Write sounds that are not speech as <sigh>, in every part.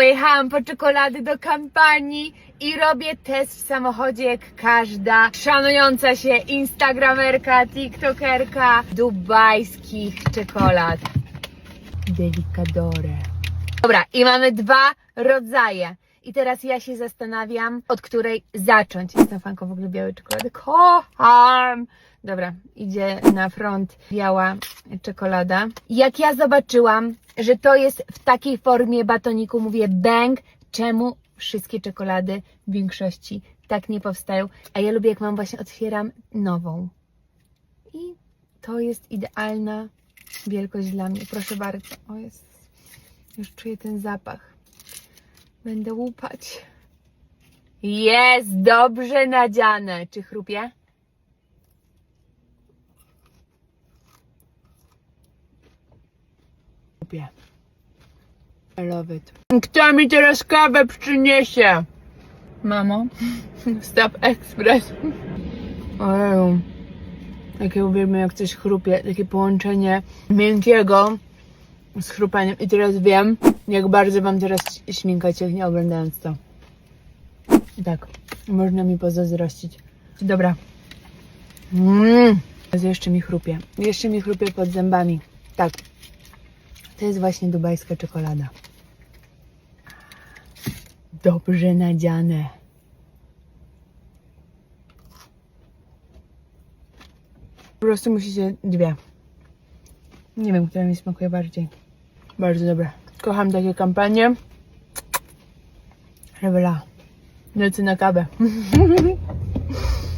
Pojechałam po czekolady do kampanii i robię test w samochodzie jak każda szanująca się instagramerka, tiktokerka dubajskich czekolad. Delicadore. Dobra, i mamy dwa rodzaje. I teraz ja się zastanawiam, od której zacząć. Jestem fanką w ogóle białej czekolady. Kocham! Dobra, idzie na front biała czekolada. Jak ja zobaczyłam, że to jest w takiej formie batoniku, mówię bang, czemu wszystkie czekolady w większości tak nie powstają? A ja lubię, jak mam właśnie otwieram nową. I to jest idealna wielkość dla mnie. Proszę bardzo. O jest. Już czuję ten zapach. Będę łupać. Jest dobrze nadziane. Czy chrupie? Chrupie. I love it. Kto mi teraz kawę przyniesie? Mamo. <laughs> Stop Express. Ojeju. Jakie uwielbiam, jak coś chrupie. Takie połączenie miękkiego z chrupaniem. I teraz wiem, jak bardzo wam teraz śminka ciechnie oglądając to. Tak, można mi pozazdrościć. Dobra. Mmm. Jeszcze mi chrupie. Jeszcze mi chrupie pod zębami. Tak. To jest właśnie dubajska czekolada. Dobrze nadziane. Po prostu musicie dwie. Nie wiem, która mi smakuje bardziej. Bardzo dobre. Kocham takie kampanie. Rewela. Nocy na kawę. <laughs>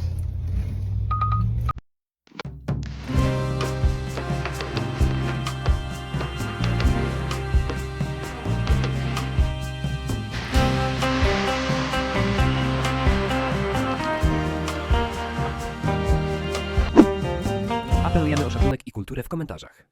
kulturę w komentarzach.